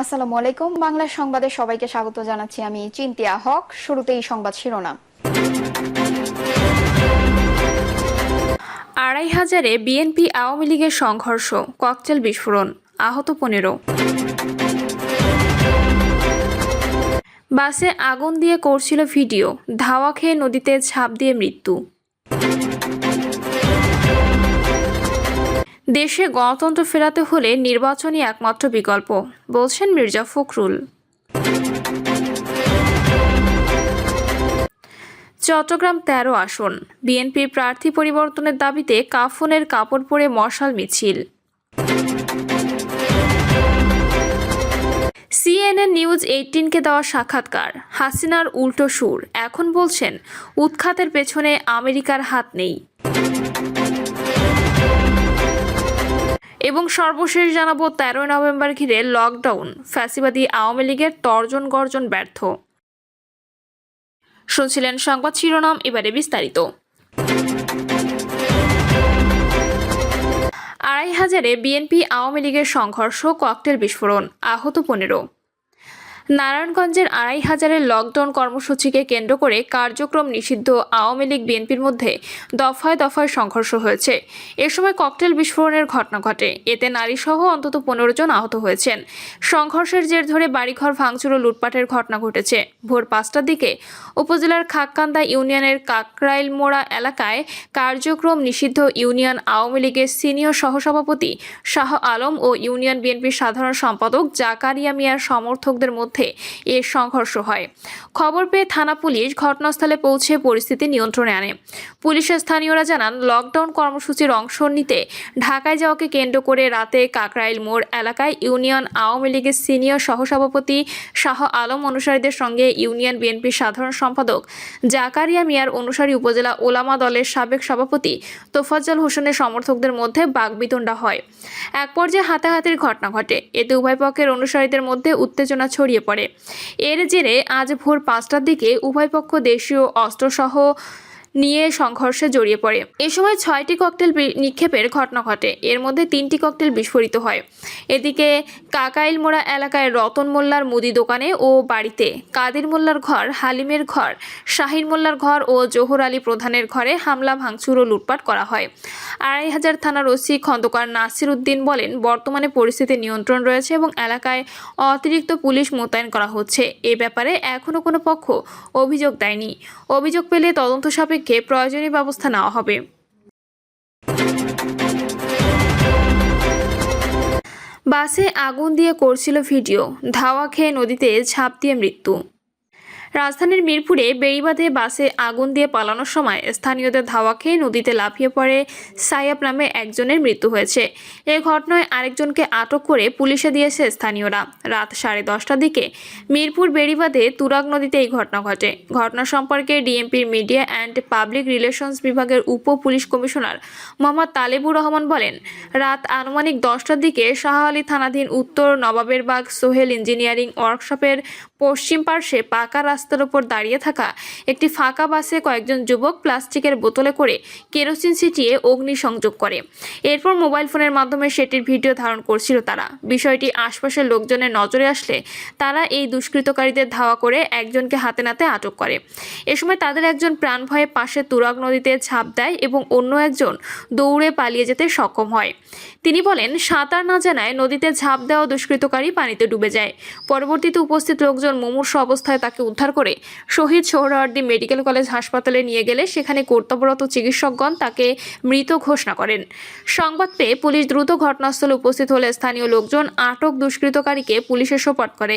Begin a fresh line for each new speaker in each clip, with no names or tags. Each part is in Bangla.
আসসালামু আলাইকুম। বাংলা সংবাদে সবাইকে স্বাগত জানাচ্ছি আমি চিন্তিয়া হক। শুরুতেই সংবাদ শিরোনাম।
আড়াই হাজারে বিএনপি আওয়ামী লীগের সংঘর্ষ, ককটেল বিস্ফোরণ, আহত পনেরো। বাসে আগুন দিয়ে করছিল ভিডিও, ধাওয়া খেয়ে নদীতে ঝাঁপ দিয়ে মৃত্যু। দেশে গণতন্ত্র ফেরাতে হলে নির্বাচনই একমাত্র বিকল্প, বলছেন মির্জা ফখরুল। চট্টগ্রাম তেরো আসন বিএনপি প্রার্থী পরিবর্তনের দাবিতে কাফনের কাপড় পরে মশাল মিছিল। সিএনএন নিউজ এইটিনকে দেওয়া সাক্ষাৎকার, হাসিনার উল্টো সুর, এখন বলছেন, উৎখাতের পেছনে আমেরিকার হাত নেই। এবং সর্বশেষ জানাব, তেরোই নভেম্বর ঘিরে লকডাউন ফ্যাসিবাদী আওয়ামী লীগের তর্জন গর্জন ব্যর্থ। শুনছিলেন সংবাদ শিরোনাম, এবারে বিস্তারিত। আড়াই হাজারে বিএনপি আওয়ামী লীগের সংঘর্ষ, ককটেল বিস্ফোরণ, আহত পনেরো। নারায়ণগঞ্জের আড়াই হাজারের লকডাউন কর্মসূচিকে কেন্দ্র করে কার্যক্রম নিষিদ্ধ আওয়ামী লীগ বিএনপির মধ্যে দফায় দফায় সংঘর্ষ হয়েছে। এ সময় ককটেল বিস্ফোরণের ঘটনা ঘটে। এতে নারীসহ অন্তত পনেরো জন আহত হয়েছেন। সংঘর্ষের জের ধরে বাড়িঘর ভাঙচুর ও লুটপাটের ঘটনা ঘটেছে। ভোর পাঁচটার দিকে উপজেলার খাককান্দা ইউনিয়নের কাকরাইল মোড়া এলাকায় কার্যক্রম নিষিদ্ধ ইউনিয়ন আওয়ামী লীগের সিনিয়র সহসভাপতি শাহ আলম ও ইউনিয়ন বিএনপির সাধারণ সম্পাদক জাকারিয়া মিয়ার সমর্থকদের মধ্যে এ সংঘর্ষ হয়। খবর পেয়ে থানা পুলিশ ঘটনাস্থলে পৌঁছে পরিস্থিতি নিয়ন্ত্রণে আনে। পুলিশের স্থানীয়রা জানান, লকডাউন কর্মসূচির অংশ নিতে ঢাকায় যাওয়াকে কেন্দ্র করে রাতে কাকরাইল মোড় এলাকায় ইউনিয়ন আওয়ামী লীগের সিনিয়র সহসভাপতি শাহ আলম অনুসারীদের সঙ্গে ইউনিয়ন বিএনপির সাধারণ সম্পাদক জাকারিয়া মিয়ার অনুসারী উপজেলা ওলামা দলের সাবেক সভাপতি তোফাজ্জল হোসেনের সমর্থকদের মধ্যে বাগবিতণ্ডা হয়। এক পর্যায়ে হাতাহাতির ঘটনা ঘটে। এতে উভয় পক্ষের অনুসারীদের মধ্যে উত্তেজনা ছড়িয়ে পড়ে। এর জেরে আজ ভোর পাঁচটার দিকে উভয় পক্ষ দেশীয় অস্ত্রসহ নিয়ে সংঘর্ষে জড়িয়ে পড়ে। এ সময় ছয়টি ককটেল নিক্ষেপের ঘটনা ঘটে। এর মধ্যে তিনটি ককটেল বিস্ফোরিত হয়। এদিকে কাকাইলমোড়া এলাকায় রতন মোল্লার মুদি দোকানে ও বাড়িতে কাদির মোল্লার ঘর, হালিমের ঘর শাহির মোল্লার ঘর ও জোহর আলী প্রধানের ঘরে হামলা, ভাঙচুর ও লুটপাট করা হয়। আড়াই হাজার থানার ওসি খন্দকার নাসির উদ্দিন বলেন, বর্তমানে পরিস্থিতি নিয়ন্ত্রণ রয়েছে এবং এলাকায় অতিরিক্ত পুলিশ মোতায়েন করা হচ্ছে। এ ব্যাপারে এখনও কোনো পক্ষ অভিযোগ দেয়নি। অভিযোগ পেলে তদন্ত সাপেক্ষে প্রয়োজনীয় ব্যবস্থা নেওয়া হবে। বাসে আগুন দিয়ে করছিল ভিডিও। ধাওয়া খেয়ে নদীতে ঝাঁপ দিয়ে মৃত্যু। রাজধানীর মিরপুরে বেড়িবাঁধে বাসে আগুন দিয়ে পালানোর সময় স্থানীয়দের ধাওয়া খেয়ে নদীতে লাফিয়ে পড়ে সাইয়াব নামে একজনের মৃত্যু হয়েছে। এ ঘটনায় আরেকজনকে আটক করে পুলিশে দিয়েছে স্থানীয়রা। রাত সাড়ে দশটার দিকে মিরপুর বেড়িবাঁধে তুরাগ নদীতে এই ঘটনা ঘটে। ঘটনা সম্পর্কে ডিএমপির মিডিয়া অ্যান্ড পাবলিক রিলেশনস বিভাগের উপ পুলিশ কমিশনার মোহাম্মদ তালেবুর রহমান বলেন, রাত আনুমানিক দশটার দিকে শাহ আলী থানাধীন উত্তর নবাবের বাগ সোহেল ইঞ্জিনিয়ারিং ওয়ার্কশপের পশ্চিম পার্শ্বে পাকা রাস্তার ওপর দাঁড়িয়ে থাকা একটি ফাঁকা বাসে কয়েকজন যুবক প্লাস্টিকের বোতলে করে কেরোসিন ছিটিয়ে অগ্নিসংযোগ করে। এরপর মোবাইল ফোনের মাধ্যমে সেটির ভিডিও ধারণ করছিল তারা। বিষয়টি আশপাশের লোকজনের নজরে আসলে তারা এই দুষ্কৃতকারীদের ধাওয়া করে একজনকে হাতে নাতে আটক করে। এ সময় তাদের একজন প্রাণ ভয়ে পাশে তুরাগ নদীতে ঝাঁপ দেয় এবং অন্য একজন দৌড়ে পালিয়ে যেতে সক্ষম হয়। তিনি বলেন, সাঁতার না জানায় নদীতে ঝাঁপ দেওয়া দুষ্কৃতকারী পানিতে ডুবে যায়। পরবর্তীতে উপস্থিত লোকজন মুমূর্ষ অবস্থায় তাকে উদ্ধার করে শহীদ সোহরাওয়ার্দী মেডিকেল কলেজ হাসপাতালে নিয়ে গেলে সেখানে কর্তব্যরত চিকিৎসকগণ তাকে মৃত ঘোষণা করেন। সংবাদ পেয়ে পুলিশ দ্রুত ঘটনাস্থলে উপস্থিত হলে স্থানীয় লোকজন আটক দুষ্কৃতকারীকে পুলিশে সোপর্দ করে।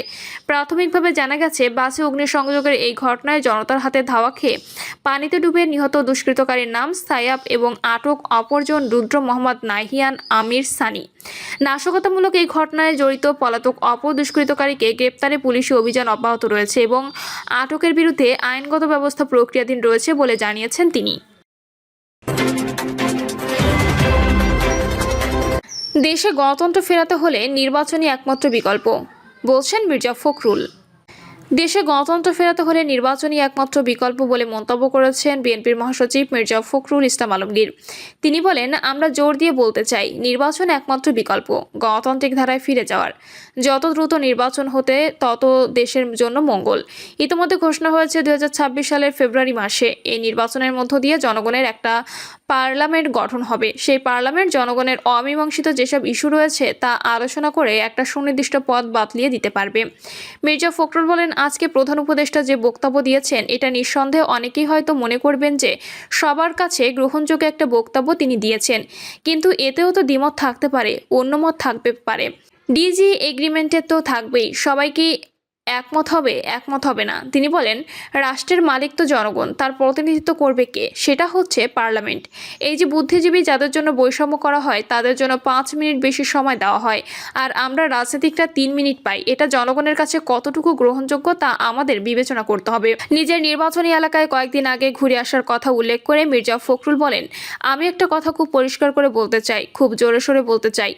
প্রাথমিকভাবে জানা গেছে, বাসে অগ্নিসংযোগের এই ঘটনায় জনতার হাতে ধাওয়া খেয়ে পানিতে ডুবে নিহত দুষ্কৃতকারীর নাম সায়াব এবং আটক অপরজন রুদ্র মোহাম্মদ নাহিয়ান আমির সানি। নাশকতামূলক এই ঘটনায় জড়িত পলাতক অপর দুষ্কৃতকারীকে গ্রেপ্তারে পুলিশি অভিযান অব্যাহত রয়েছে এবং আটকের বিরুদ্ধে আইনগত ব্যবস্থা প্রক্রিয়াধীন রয়েছে বলে জানিয়েছেন তিনি। দেশে গণতন্ত্র ফেরাতে হলে নির্বাচনই একমাত্র বিকল্প, বলছেন মির্জা ফখরুল। দেশে গণতন্ত্র ফেরাতে হলে নির্বাচনই একমাত্র বিকল্প বলে মন্তব্য করেছেন বিএনপির মহাসচিব মির্জা ফখরুল ইসলাম আলমগীর। তিনি বলেন, আমরা জোর দিয়ে বলতে চাই, নির্বাচন একমাত্র বিকল্প, গণতান্ত্রিক ধারায় ফিরে যাওয়ার। যত দ্রুত নির্বাচন হতে, তত দেশের জন্য মঙ্গল। ইতিমধ্যে ঘোষণা হয়েছে দু হাজার ছাব্বিশ সালের ফেব্রুয়ারি মাসে। এই নির্বাচনের মধ্য দিয়ে জনগণের একটা পার্লামেন্ট গঠন হবে। সেই পার্লামেন্ট জনগণের অমীমাংসিত যেসব ইস্যু রয়েছে তা আলোচনা করে একটা সুনির্দিষ্ট পদ বাতলিয়ে দিতে পারবে। মির্জা ফখরুল বলেন, আজকে প্রধান উপদেষ্টা যে বক্তব্য দিয়েছেন, এটা নিঃসন্দেহে অনেকেই হয়তো মনে করবেন যে সবার কাছে গ্রহণযোগ্য একটা বক্তব্য তিনি দিয়েছেন। কিন্তু এতেও তো দ্বিমত থাকতে পারে, অন্য মত থাকতে পারে। ডিজি এগ্রিমেন্টের তো থাকবেই। সবাই কি একমত হবে একমত হবে না। তিনি বলেন, রাষ্ট্রের মালিক তো জনগণ, তার প্রতিনিধিত্ব করবে কে? সেটা হচ্ছে পার্লামেন্ট। এই যে বুদ্ধিজীবী যাদের জন্য বৈষম্য করা হয়, তাদের জন্য পাঁচ মিনিট বেশি সময় দেওয়া হয়। আর আমরা রাজনীতিকরা তিন মিনিট পাই। এটা জনগণের কাছে কতটুকু গ্রহণযোগ্য, তা আমাদের বিবেচনা করতে হবে। নিজের নির্বাচনী এলাকায় কয়েকদিন আগে ঘুরে আসার কথা উল্লেখ করে মির্জা ফখরুল বলেন, আমি একটা কথা খুব পরিষ্কার করে বলতে চাই, খুব জোরে সোরে বলতে চাই।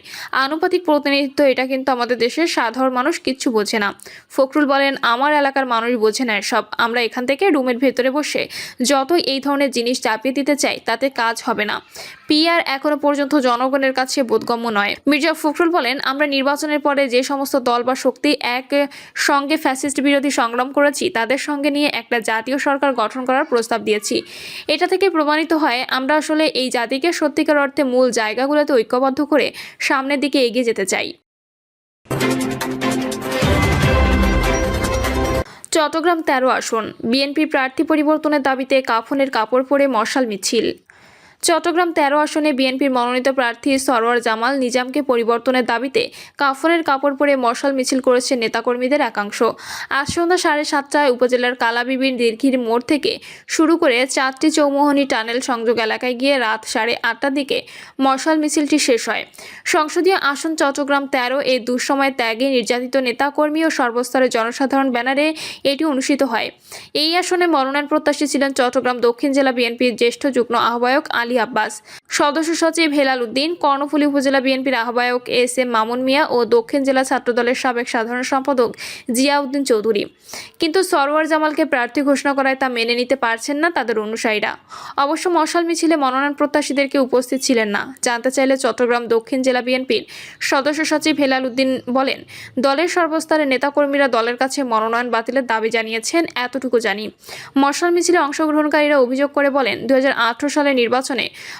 আনুপাতিক প্রতিনিধিত্ব, এটা কিন্তু আমাদের দেশের সাধারণ মানুষ কিচ্ছু বোঝে না। ফখরুল বলেন, আমার এলাকার মানুষ বোঝে না সব, আমরা এখান থেকে রুমের ভেতরে বসে যতই এই ধরনের জিনিস চাপিয়ে দিতে চাই, তাতে কাজ হবে না। পিআর এখনও পর্যন্ত জনগণের কাছে বোধগম্য নয়। মির্জা ফখরুল বলেন, আমরা নির্বাচনের পরে যে সমস্ত দল বা শক্তি এক সঙ্গে ফ্যাসিস্ট বিরোধী সংগ্রাম করেছি, তাদের সঙ্গে নিয়ে একটা জাতীয় সরকার গঠন করার প্রস্তাব দিয়েছি। এটা থেকে প্রমাণিত হয়, আমরা আসলে এই জাতিকে সত্যিকার অর্থে মূল জায়গাগুলোতে ঐক্যবদ্ধ করে সামনের দিকে এগিয়ে যেতে চাই। চট্টগ্রাম তেরো আসন। বিএনপি প্রার্থী পরিবর্তনের দাবিতে কাফনের কাপড় পরে মশাল মিছিল। চট্টগ্রাম তেরো আসনে বিএনপির মনোনীত প্রার্থী সরোয়ার জামাল নিজামকে পরিবর্তনের দাবিতে কাফনের কাপড় পরে মশাল মিছিল করেছে নেতাকর্মীদের একাংশ। আজ সন্ধ্যা সাড়ে সাতটায় উপজেলার কালাবিবির দীর্ঘির মোড় থেকে শুরু করে চারটি চৌমোহনী টানেল সংযোগ এলাকায় গিয়ে রাত সাড়ে আটটার দিকে মশাল মিছিলটি শেষ হয়। সংসদীয় আসন চট্টগ্রাম তেরো এই দুঃসময় ত্যাগে নির্যাতিত নেতাকর্মী ও সর্বস্তরের জনসাধারণ ব্যানারে এটি অনুষ্ঠিত হয়। এই আসনে মনোনয়ন প্রত্যাশী ছিলেন চট্টগ্রাম দক্ষিণ জেলা বিএনপির জ্যেষ্ঠ যুগ্ম আহ্বায়ক আলী আব্বাস। সদস্য সচিব হেলাল উদ্দিন, কর্ণফুলী উপজেলা বিএনপির আহ্বায়ক এস এম মামুন মিয়া ও দক্ষিণ জেলা ছাত্রদলের সাবেক সাধারণ সম্পাদক জিয়াউদ্দিন চৌধুরী। কিন্তু সরোয়ার জামালকে প্রার্থী ঘোষণা করায় তা মেনে নিতে পারছেন না তাদের অনুসারীরা। অবশ্য মশাল মিছিলে মনোনয়ন প্রত্যাশীদেরকে উপস্থিত ছিলেন না। জানতে চাইলে চট্টগ্রাম দক্ষিণ জেলা বিএনপির সদস্য সচিব হেলাল উদ্দিন বলেন, দলের সর্বস্তরের নেতাকর্মীরা দলের কাছে মনোনয়ন বাতিলের দাবি জানিয়েছেন, এতটুকু জানি। মশাল মিছিলে অংশগ্রহণকারীরা অভিযোগ করে বলেন দু সালের নির্বাচনে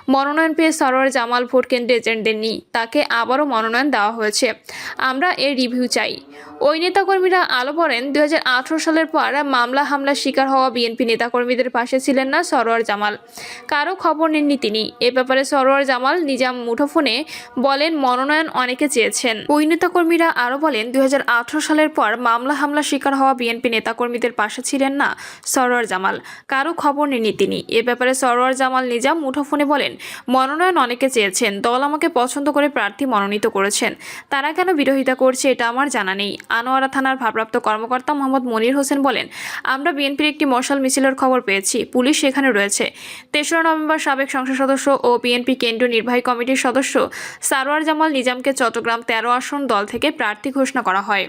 মনোনয়ন পেয়ে সরোয়ার জামাল ভোট কেন্দ্রে এজেন্ট দেননি, তাকে আবারও মনোনয়ন দেওয়া হয়েছে। আমরা এর রিভিউ চাই। ওই নেতাকর্মীরা আলো পড়েন দু সালের পর মামলা হামলার শিকার হওয়া বিএনপি নেতাকর্মীদের পাশে ছিলেন না সরোয়ার জামাল। কারও খবর নেননি তিনি। এ ব্যাপারে সরোয়ার জামাল নিজাম মুঠোফোনে বলেন, মনোনয়ন অনেকে চেয়েছেন। ওই নেতাকর্মীরা আরও বলেন, দুই হাজার আঠারো সালের পর মামলা হামলার শিকার হওয়া বিএনপি নেতাকর্মীদের পাশে ছিলেন না সরোয়ার জামাল। কারও খবর নেননি তিনি। এ ব্যাপারে সরোয়ার জামাল নিজাম মুঠোফোনে বলেন, মনোনয়ন অনেকে চেয়েছেন, দল আমাকে পছন্দ করে প্রার্থী মনোনীত করেছেন। তারা কেন বিরোধিতা করছে এটা আমার জানা নেই। আনোয়ারা থানার ভারপ্রাপ্ত কর্মকর্তা মোহাম্মদ মনির হোসেন বলেন, আমরা বিএনপির একটি মশাল মিছিলের খবর পেয়েছি, পুলিশ সেখানে রয়েছে। তেসরা নভেম্বর সাবেক সংসদ সদস্য ও বিএনপি কেন্দ্রীয় নির্বাহী কমিটির সদস্য সারোয়ার জামাল নিজামকে চট্টগ্রাম তেরো আসন দল থেকে প্রার্থী ঘোষণা করা হয়।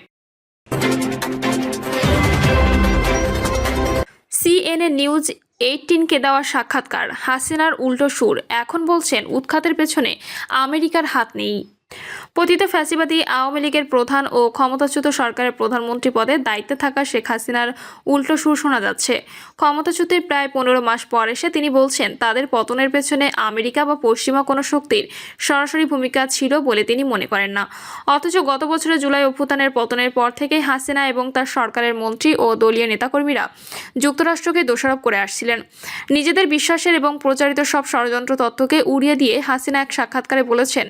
সিএনএ নিউজ এইটিনকে দেওয়া সাক্ষাৎকার। হাসিনার উল্টো সুর। এখন বলছেন, উৎখাতের পেছনে আমেরিকার হাত নেই। পতিত ফ্যাসিবাদী আওয়ামী লীগের প্রধান ও ক্ষমতাচ্যুত সরকারের প্রধানমন্ত্রী পদে দায়িত্বে থাকা শেখ হাসিনার উল্টো সুর শোনা যাচ্ছে। ক্ষমতাচ্যুতির প্রায় পনেরো মাস পর এসে তিনি বলছেন, তাদের পতনের পেছনে আমেরিকা বা পশ্চিমা কোনো শক্তির সরাসরি ভূমিকা ছিল বলে তিনি মনে করেন না। অথচ গত বছরের জুলাই অভ্যুত্থানের পতনের পর থেকেই হাসিনা এবং তার সরকারের মন্ত্রী ও দলীয় নেতাকর্মীরা যুক্তরাষ্ট্রকে দোষারোপ করে আসছিলেন। নিজেদের বিশ্বাসের এবং প্রচারিত সব ষড়যন্ত্র তথ্যকে উড়িয়ে দিয়ে হাসিনা এক সাক্ষাৎকারে বলেছেন,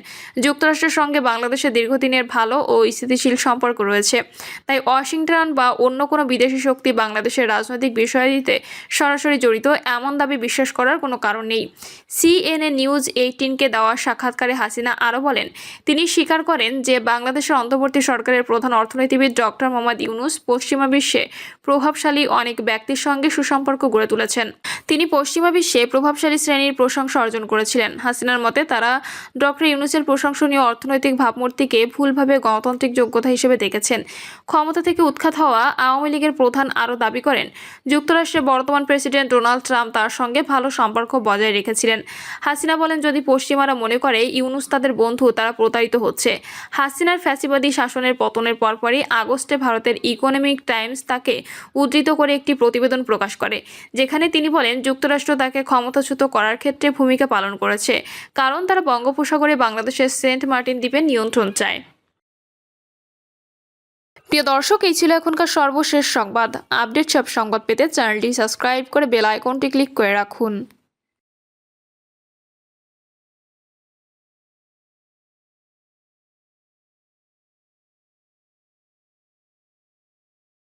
যুক্তরাষ্ট্রের সঙ্গে বাংলাদেশের দীর্ঘদিনের ভালো ও স্থিতিশীল সম্পর্ক রয়েছে। তাই ওয়াশিংটন বা অন্য কোনো বিদেশি শক্তি বাংলাদেশের রাজনৈতিক বিষয়াদিতে সরাসরি জড়িত, এমন দাবি বিশ্বাস করার কোনো কারণ নেই। সিএনএ নিউজ এইটিনকে দেওয়া সাক্ষাৎকারে হাসিনা আরও বলেন, তিনি স্বীকার করেন যে বাংলাদেশের অন্তর্বর্তী সরকারের প্রধান অর্থনীতিবিদ ডক্টর মোহাম্মদ ইউনুস পশ্চিমা বিশ্বে প্রভাবশালী অনেক ব্যক্তির সঙ্গে সুসম্পর্ক গড়ে তুলেছেন। তিনি পশ্চিমা বিশ্বে প্রভাবশালী শ্রেণির প্রশংসা অর্জন করেছিলেন। হাসিনার মতে, তারা ডক্টর ইউনুসের প্রশংসনীয় অর্থনৈতিক ভাবমূর্তিকে ভুলভাবে গণতান্ত্রিক যোগ্যতা হিসেবে দেখেছেন। ক্ষমতা থেকে উৎখাত হওয়া আওয়ামী লীগের প্রধান আরও দাবি করেন, যুক্তরাষ্ট্রের বর্তমান প্রেসিডেন্ট ডোনাল্ড ট্রাম্প তার সঙ্গে ভালো সম্পর্ক বজায় রেখেছিলেন। হাসিনা বলেন, যদি পশ্চিমারা মনে করে ইউনুস তাদের বন্ধু, তারা প্রতারিত হচ্ছে। হাসিনার ফ্যাসিবাদী শাসনের পতনের পরপরই আগস্টে ভারতের ইকোনমিক টাইমস তাকে উদ্ধৃত করে একটি প্রতিবেদন প্রকাশ করে, যেখানে তিনি বলেন, যুক্তরাষ্ট্র তাকে ক্ষমতাচ্যুত করার ক্ষেত্রে ভূমিকা পালন করেছে, কারণ তারা বঙ্গোপসাগরে বাংলাদেশের সেন্ট মার্টিন দ্বীপে নিয়ন্ত্রণ চায়। প্রিয় দর্শক, এই ছিল এখনকার সর্বশেষ সংবাদ। আপডেট সব সংবাদ পেতে চ্যানেলটি সাবস্ক্রাইব করে বেল আইকনটি ক্লিক করে রাখুন।